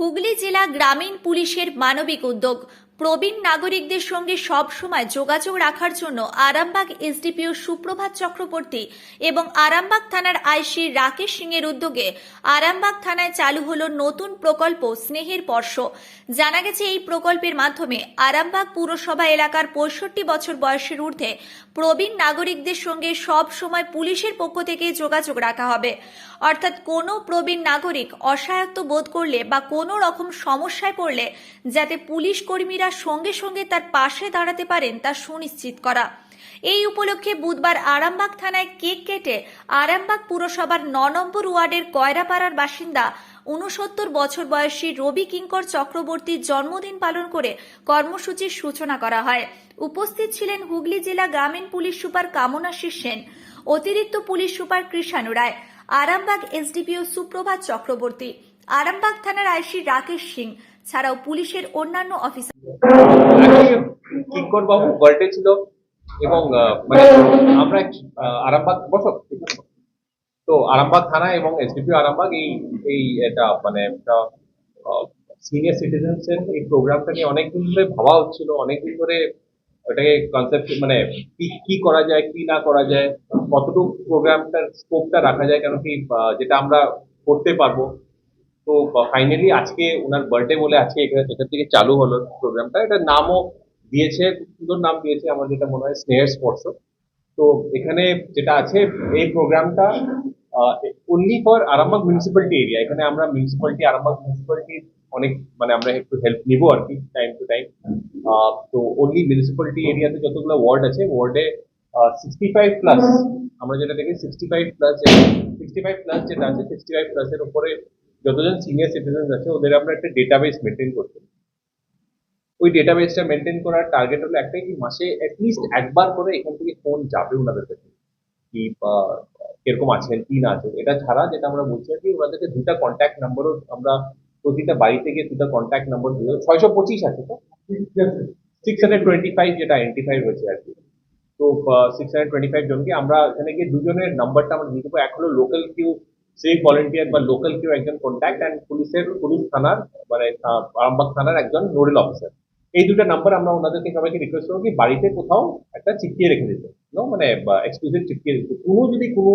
হুগলি জেলা গ্রামীণ পুলিশের মানবিক উদ্যোগ। প্রবীণ নাগরিকদের সঙ্গে সব সময় যোগাযোগ রাখার জন্য আরামবাগ এসডিপিও সুপ্রভাত চক্রবর্তী এবং আরামবাগ থানার আইসি রাকেশ সিং এর উদ্যোগে আরামবাগ থানায় চালু হলো নতুন প্রকল্প স্নেহের স্পর্শ জানা গেছে, এই প্রকল্পের মাধ্যমে আরামবাগ পুরসভা এলাকার পঁয়ষট্টি বছর বয়সের ঊর্ধ্বে প্রবীণ নাগরিকদের সঙ্গে সব সময় পুলিশের পক্ষ থেকে যোগাযোগ রাখা হবে। অর্থাৎ কোনো প্রবীণ নাগরিক অসহায়ত্ব বোধ করলে বা কোনো রকম সমস্যায় পড়লে যাতে পুলিশ কর্মীরা সঙ্গে সঙ্গে তার পাশে দাঁড়াতে পারেন তা সুনিশ্চিত করা। এই উপলক্ষে বুধবার আরামবাগ থানায় কেক কেটে আরামবাগ পুরসভার ন নম্বর ওয়ার্ডের কয়রাপাড়ার বাসিন্দা উনসত্তর বছর বয়সী রবি কিঙ্কর চক্রবর্তীর জন্মদিন পালন করে কর্মসূচির সূচনা করা হয়। উপস্থিত ছিলেন হুগলি জেলা গ্রামীণ পুলিশ সুপার কামনাশী সেন, অতিরিক্ত police super Krishanu Ray, Arambagh SDPO Suprabhat Chakraborty, Arambagh থানার আইসি রাকেশ সিং ছাড়াও পুলিশের অন্যান্য অফিসার কিঙ্কর বাবু ছিল এবং মানে আমরা আরামবাগ, বসো। তো আরামবাগ থানা এবং এসডিপি আরামবাগ এই এই এটা মানে একটা সিনিয়র সিটিজেন্স এর এই প্রোগ্রামটা নিয়ে অনেকদিন ধরে ভাবা হচ্ছিল, অনেকদিন ধরে ওটাকে কনসেপ্ট মানে কি কি করা যায়, কি না করা যায়, কতটুকু প্রোগ্রামটার স্কোপটা রাখা যায়, কেন কি যেটা আমরা করতে পারব। তো ফাইনালি আজকে ওনার বার্থডে বলে আজকে এখানে এখান থেকে চালু হলো প্রোগ্রামটা এটার নামও দিয়েছে, সুন্দর নাম দিয়েছে, আমার যেটা মনে হয় স্নেহের স্পর্শ তো, এখানে যেটা আছে, এই প্রোগ্রামটা only for Arambagh municipality area এখানে আমরা মিউনিসিপ্যালিটি আরামবাগ মিউনিসিপ্যালিটি অনেক মানে আমরা একটু হেল্প নিবো আর কি টাইম টু টাইম তো অনলি মিউনিসিপ্যালিটি এরিয়াতে যতগুলো ওয়ার্ড আছে ওয়ার্ডে সিক্সটি ফাইভ প্লাস আমরা যেটা দেখি sixty five plus sixty five plus যেটা আছে সিক্সটি ফাইভ প্লাসের উপরে যতজন সিনিয়র সিটিজেন আছে ওদের আমরা একটা ডেটাবেস মেনটেন করতে। ওই ডেটাবেসটা মেনটেন করার টার্গেট হলো একটাই কি মাসে অ্যাটলিস্ট একবার করে এখান থেকে ফোন যাবে ওনাদের কাছে। কি কীরকম আছেন কি না আছেন এটা ছাড়া যেটা আমরা বলছি আর কি ওনাদেরকে দুটা কন্ট্যাক্ট নাম্বারও আমরা প্রতিটা বাড়িতে গিয়ে দুটা কন্ট্যাক্ট নাম্বার দিল ছয়শো পঁচিশ আছে তো? সিক্স হান্ড্রেড টোয়েন্টি ফাইভ যেটা আইডেন্টিফাই হয়েছে আর কি। তো সিক্স হান্ড্রেড টোয়েন্টি ফাইভ জনকে আমরা এখানে গিয়ে দুজনের নাম্বারটা আমরা দিয়ে দেবো। এক হলো লোকাল কিউ সেই ভলেন্টিয়ার বা লোকাল কেউ একজন কন্ট্যাক্ট অ্যান্ড পুলিশের পুলিশ থানার মানে আরামবাগ থানার একজন নোডেল অফিসার এই দুটো নাম্বার আমরা ওনাদেরকে সবাইকে রিকোয়েস্ট করব কি বাড়িতে কোথাও একটা চিপকিয়ে রেখে দিতে। মানে এক্সক্লুসিভ চিপকিয়ে দিতে। কোনো যদি কোনো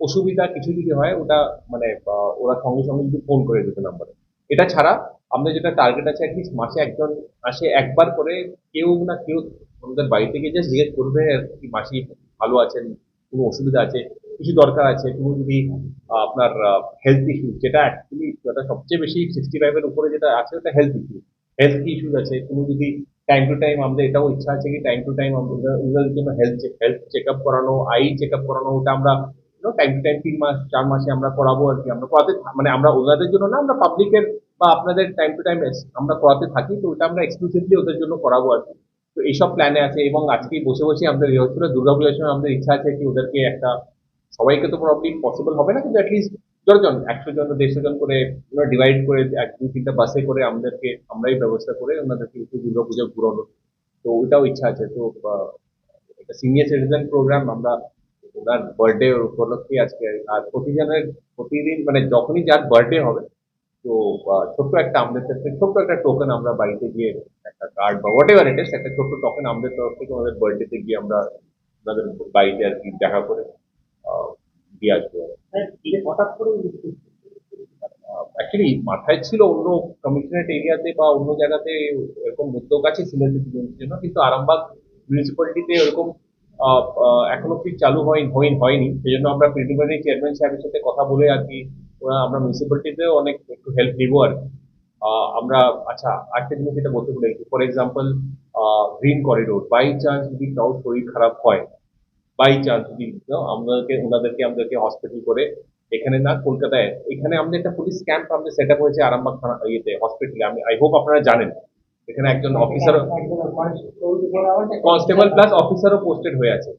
অসুবিধা, কিছু যদি হয়, ওটা মানে ওরা সঙ্গে সঙ্গে যদি ফোন করে দিতে নাম্বারে এটা ছাড়া আমাদের যেটা টার্গেট আছে অ্যাটলিস্ট মাসে একজন আসে একবার করে, কেউ না কেউ আমাদের বাড়ি থেকে যে জিজ্ঞেস করবে মাসি ভালো আছেন, কোনো অসুবিধা আছে, কিছু দরকার আছে, কোনো যদি আপনার হেলথ ইস্যু যেটা অ্যাকচুয়ালি যেটা সবচেয়ে বেশি সিক্সটি ফাইভের উপরে যেটা আছে, ওটা হেলথ ইস্যু হেলথ ইস্যুস আছে, কোনো যদি টাইম টু টাইম আমাদের এটাও ইচ্ছা আছে কি টাইম টু টাইম ওদের জন্য হেলথ হেলথ চেক আপ করানো আই চেক আপ করানো, ওটা আমরা টাইম টু টাইম তিন মাস, চার মাসে আমরা করাবো আর কি। আমরা করাতে মানে আমরা ওনাদের জন্য না, আমরা পাবলিকের বা আপনাদের টাইম টু টাইম আমরা করাতে থাকি, তো ওটা আমরা এক্সক্লুসিভলি ওদের জন্য করাবো আর কি। তো এইসব প্ল্যানে আছে এবং আজকে বসে বসে আমাদের রিহর্সাল দুর্গাপূজার সময় আমাদের ইচ্ছা আছে কি ওদেরকে একটা সবাইকে তো প্রবলি পসিবল হবে না, কিন্তু অ্যাটলিস্ট যতজন একশো জন, দেড়শো জন করে ডিভাইড করে এক, দুই, তিনটা বাসে করে আমাদেরকে, আমরাই ব্যবস্থা করে ওনাদেরকে একটু দুর্গাপূজা ঘুরানো। তো ওইটাও ইচ্ছা আছে। তো এটা সিনিয়র সিটিজেন প্রোগ্রাম আমরা ওনার বার্থডে উপলক্ষে আজকে আর প্রতিজনের প্রতিদিন মানে যখনই যার বার্থডে হবে, তো ছোট্ট একটা আমাদের থেকে ছোট্ট একটা টোকেন আমরা বাড়িতে গিয়ে একটা কার্ড বা হোয়াট এভার ইট ইস একটা ছোট্ট টোকেন আমাদের তরফ থেকে আমাদের বার্থডেতে গিয়ে আমরা ওনাদের বাড়িতে আর কি দেখা করে হঠাৎ করে অ্যাকচুয়ালি মাথায় ছিল অন্য কমিশনারেট এরিয়াতে বা অন্য জায়গাতে এরকম উদ্যোগ আছে সিটিজেনদের জন্য কিন্তু আরামবাগ মিউনিসিপ্যালিটিতে এরকম এখনও ঠিক চালু হয় হয়নি হয়নি। সেই জন্য আমরা প্রিলিমিনারি চেয়ারম্যান সাহেবের সাথে কথা বলে আর কি ওরা আমরা মিউনিসিপ্যালিটিতেও অনেক একটু হেল্প নিবো আর কি। আমরা আচ্ছা আরেকটা জিনিস যেটা বলতে ভুলে গেছি। For example green corridor by chance যদি কারোর শরীর খারাপ হয় বাই চান্স যদি আমাদেরকে ওনাদেরকে আমাদেরকে হসপিটাল করে এখানে না কলকাতায় এখানে আমাদের একটা পুলিশ ক্যাম্প আমাদের সেট আপ হয়েছে আরামবাগ থানা ইয়েতে হসপিটালে আমি আই হোপ আপনারা জানেন। এখানে একজন অফিসার কনস্টেবল প্লাস অফিসারও পোস্টেড হয়ে আছে।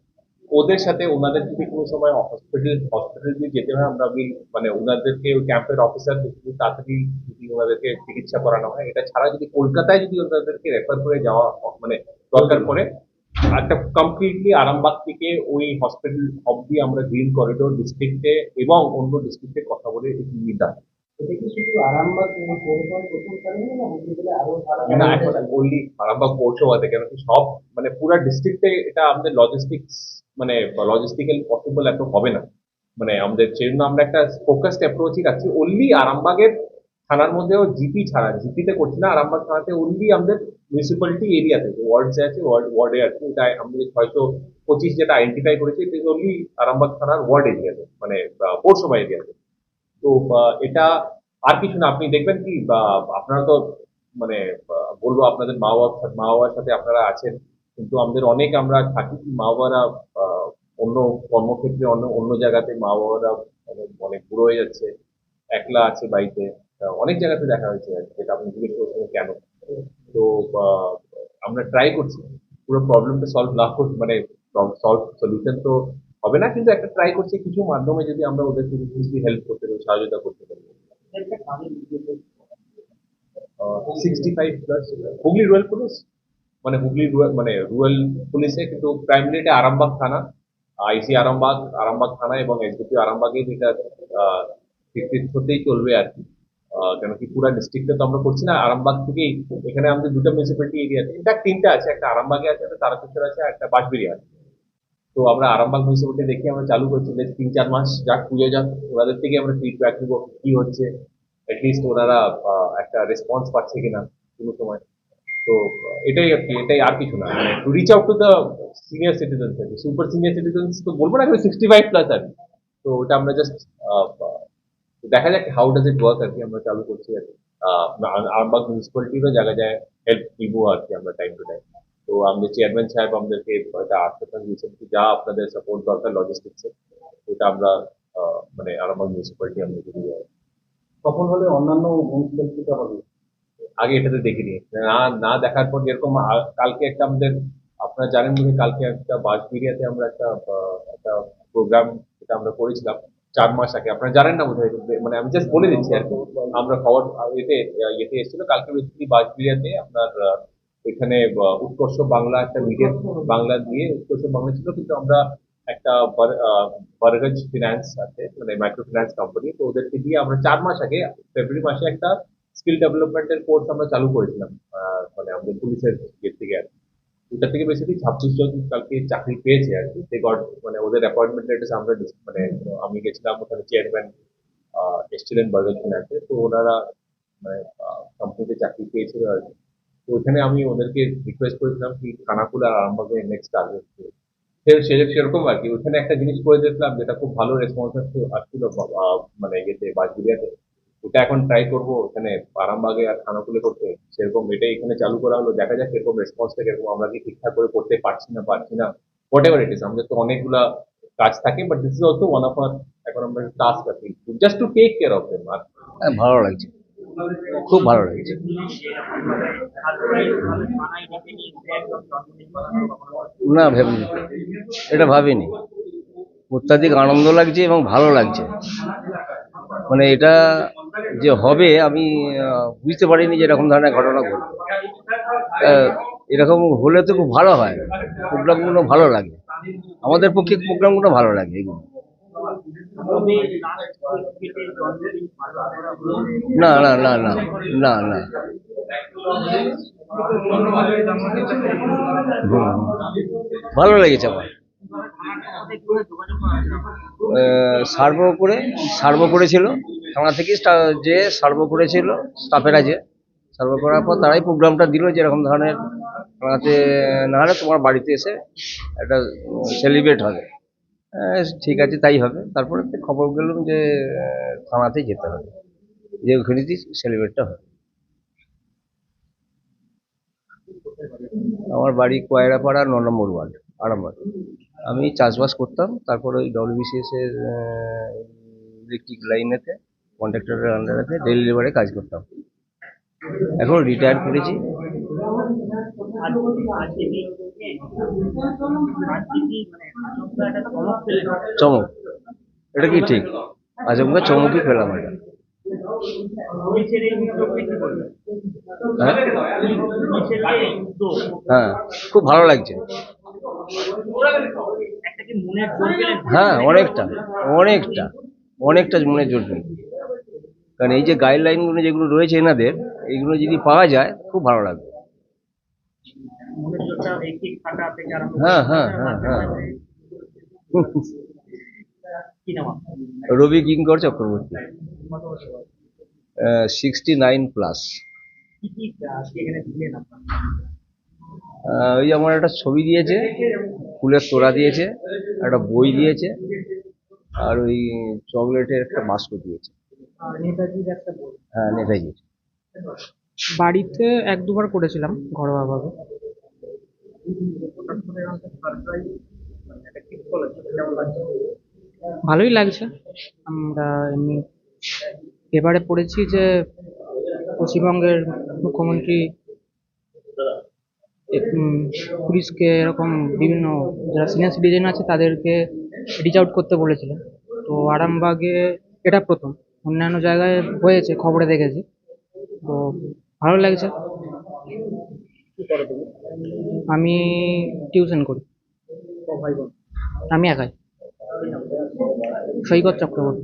ওদের সাথে ওনাদের যদি কোনো সময় হসপিটাল হসপিটাল যদি যেতে হয় আমরা উইল মানে ওনাদেরকে ওই ক্যাম্পের অফিসার যদি তাড়াতাড়ি যদি ওনাদেরকে চিকিৎসা করানো হয় এটা ছাড়া যদি কলকাতায় যদি ওনাদেরকে রেফার করে যাওয়া মানে দরকার পড়ে একটা কমপ্লিটলি আরামবাগ থেকে ওই হসপিটাল অবধি আমরা গ্রিন করিডোর ডিস্ট্রিক্টে এবং অন্য ডিস্ট্রিক্টে কথা বলে এটি নির্ধারণ আরামবাগ পৌরসভার প্রথম কারণে না হুগলি জেলায় আরও না এখন ওনলি আরামবাগ পৌরসভাতে কেন কি সব মানে পুরো ডিস্ট্রিক্টে এটা আমাদের লজিস্টিক্স মানে লজিস্টিক্যাল পসিবল এত হবে না। মানে আমাদের সেই জন্য আমরা একটা ফোকাসড অ্যাপ্রোচই রাখছি ওনলি আরামবাগের থানার মধ্যেও জিপি ছাড়া, জিপিতে করছি না, আরামবাগ থানাতে ওনলি আমাদের মিউনিসিপ্যালিটি এরিয়াতে ওয়ার্ড যে আছে ওয়ার্ড ওয়ার্ডে আছে, এটা আমাদের ছয়শো পঁচিশ যেটা আইডেন্টিফাই করেছি এটা ওনলি আরামবাগ থানার ওয়ার্ড এরিয়াতে মানে পৌরসভা এরিয়াতে তো। এটা আর কিছু না, আপনি দেখবেন কি আপনারা তো মানে বলব আপনাদের মা সাথে- মা বাবার সাথে আপনারা আছেন, কিন্তু আমাদের অনেক আমরা থাকি মা বাবারা অন্য কর্মক্ষেত্রে অন্য অন্য জায়গাতে মা বাবারা অনেক বুড়ো হয়ে যাচ্ছে, একলা আছে বাড়িতে। অনেক জায়গাতে দেখা হয়েছে যেটা আপনি জিজ্ঞেস করছেন কেন? তো আমরা ট্রাই করছি। পুরো প্রবলেমটা সলভ না করতে মানে সলভ সলিউশন তো হবে না, কিন্তু একটা ট্রাই করছি কিছু মাধ্যমে যদি আমরা ওদেরকে কিছু হেল্প করতে পারি, সহযোগিতা করতে পারি। Sixty five Hooghly rural police মানে হুগলি রুরাল মানে রুরাল পুলিশে কিন্তু প্রাইমারি এটা আরামবাগ থানা, আইসি আরামবাগ আরামবাগ থানা এবং এসডিপি আরামবাগে যেটা কৃতিত্বতেই চলবে আর কি। কেন কি পুরো ডিস্ট্রিক্টে তো আমরা করছি না, আরামবাগ থেকেই এখানে আমাদের দুটো মিউনিসিপ্যালিটি এরিয়া আছে। ইনফ্যাক্ট তিনটা আছে, একটা আরামবাগে আছে, একটা তারাপীঠের আছে একটা বাঁশবেড়ি আছে। তো আমরা আরামবাগ মিউনিসিপ্যালিটি দেখে আমরা চালু করছি, বেশ তিন চার মাস যাক, পুজো যাক। ওনাদের থেকে আমরা ফিডব্যাক নিবো, কি হচ্ছে? অ্যাটলিস্ট ওনারা একটা রেসপন্স পাচ্ছে কিনা কোনো সময়। তো, এটাই আর কি, এটাই আর কিছু না। To reach out to the senior citizens আর কি। সুপার সিনিয়র সিটিজেন্স তো বলব না সিক্সটি ফাইভ প্লাস আর তো ওটা আমরা জাস্ট দেখা যাক হাউ ডাজ ইট ওয়ার্ক আর কি আমরা চালু করছি আর কি। আরামবাগ মিউনিসিপ্যালিটিরও জায়গা যায় হেল্প নিবো আর কি আমরা টাইম টু টাইম তো আমাদের চেয়ারম্যান সাহেব আমাদেরকে একটা আশ্বাসন দিয়েছেন কি যা আপনাদের সাপোর্ট দরকার লজিস্টিক্সে ওটা আমরা মানে আরামবাগ মিউনিসিপ্যালিটি আমাদের দিয়ে দেবো। সফল হলে অন্যান্য মিউনিসিপ্যালিটিতে হবে আগে এটাতে দেখিনি। না না দেখার পর যেরকম কালকে একটা আমাদের আপনারা জানেন হয় কালকে একটা বাসবিরিয়াতে আমরা একটা একটা প্রোগ্রাম যেটা আমরা করেছিলাম। চার মাস আগে আপনারা জানেন না বোধহয় মানে আমি জাস্ট বলে দিচ্ছি আর কি আমরা খবর এতে, ইয়েতে এসেছিল, কালকে বেসিক্যালি বাসবিরিয়াতে আপনার এখানে উৎকর্ষ বাংলা একটা মিডিয়াম বাংলা দিয়ে উৎকর্ষ বাংলা ছিল, কিন্তু আমরা একটা বারগজ ফিনান্স আছে মানে মাইক্রো ফিনান্স কোম্পানি তো ওদেরকে দিয়ে আমরা চার মাস আগে ফেব্রুয়ারি মাসে একটা স্কিল ডেভেলপমেন্টের কোর্স আমরা চালু করেছিলাম মানে আমাদের পুলিশের থেকে আর কি। ওটা থেকে বেসিক্যালি ছাব্বিশ জন কালকে চাকরি পেয়েছে আর কি। সে গড মানে ওদের অ্যাপয়েন্টমেন্ট লেটার আমরা মানে আমি গেছিলাম ওখানে চেয়ারম্যান এসছিলেন বার্গার ফিনান্সে তো ওনারা মানে কোম্পানিতে চাকরি পেয়েছিল আর কি। তো ওখানে আমি ওদেরকে রিকোয়েস্ট করেছিলাম কি খানাকুল আর আরামবাগে নেক্সট টার্গেট সেরকম আর কি। ওখানে একটা জিনিস করে দেখলাম যেটা খুব ভালো রেসপন্স আসছিল মানে ইয়েতে বাজগুলিয়াতে ওটা এখন ট্রাই করব এখানে আরামবাগে আর খানাকুলে করতে। সেরকম এটাই এখানে চালু করা হলো দেখা যাক এরকম রেসপন্সটা কীরকম আমরা কি ঠিকঠাক করে করতে পারছি না পারছি না। হোয়াট এভার ইট ইস আমাদের তো অনেকগুলা কাজ থাকে but this is also one of আর এখন আমরা টাস্ক কি just to take care of them আর হ্যাঁ, ভালো লাগছে। খুব ভালো লাগছে। না ভাবিনি। এটা ভাবিনি। অত্যাধিক আনন্দ লাগছে এবং ভালো লাগছে। মানে এটা যে হবে, আমি বুঝতে পারিনি যে এরকম ধরনের ঘটনা ঘটবে। এরকম হলে তো খুব ভালো হয়। প্রোগ্রামগুলো ভালো লাগে। আমাদের পক্ষে প্রোগ্রামগুলো ভালো লাগে এগুলো। না না না না না না। ভালো লেগেছে আমার। সার্ভ করে, সার্ভ করেছিল। থানা থেকে যে সার্ভ করেছিল স্টাফেরা যে সার্ভ করার পর তারাই প্রোগ্রামটা দিল যে এরকম ধরনের থানাতে না হলে তোমার বাড়িতে এসে একটা সেলিব্রেট হবে। ঠিক আছে তাই হবে। তারপরে খবর পেলাম যে আহ, থানাতেই যেতে হবে। যে ওখানেতেই সেলিব্রেটটা হবে। আমার বাড়ি কয়রাপাড়া ন নম্বর ওয়ার্ড আরামবাগ। আমি চাষবাস করতাম তারপর ওই ডব্লিউবিসিএস এর ইলেকট্রিক লাইনেতে কন্ট্রাক্টরের আন্ডারেতে ডেলি লেবারে কাজ করতাম এখন রিটায়ার করেছি। চমক। এটা কি ঠিক? আচমকা চমকই পেলাম এটা। হ্যাঁ? হ্যাঁ খুব ভালো লাগছে। হ্যাঁ অনেকটা অনেকটা অনেকটা মনে জোর পেল। কারণ এই যে গাইডলাইনগুলো যেগুলো রয়েছে এনাদের, এইগুলো যদি পাওয়া যায়, খুব ভালো লাগবে। হ্যাঁ হ্যাঁ হ্যাঁ হ্যাঁ। Rabi Kinkar Chakraborty. Sixty nine plus ওই আমার একটা ছবি দিয়েছে, ফুলের তোড়া দিয়েছে, একটা বই দিয়েছে, আর ওই চকলেটের একটা বাস্ক দিয়েছে। নেতাজির একটা বই। হ্যাঁ নেতাজি বাড়িতে এক দুবার করেছিলাম ঘরোয়াভাবে। মানে কেমন লাগছে ভালোই লাগছে। আমরা এমনি এবারে পড়েছি যে পশ্চিমবঙ্গের মুখ্যমন্ত্রী উম, পুলিশকে এরকম বিভিন্ন যারা সিনিয়র সিটিজেন আছে তাদেরকে রিচ আউট করতে বলেছিলেন। তো আরামবাগে এটা প্রথম। অন্যান্য জায়গায় হয়েছে খবরে দেখেছি। তো ভালো লাগছে। আমি টিউশন করি। আমি একাই। সৈকত চক্রবর্তী।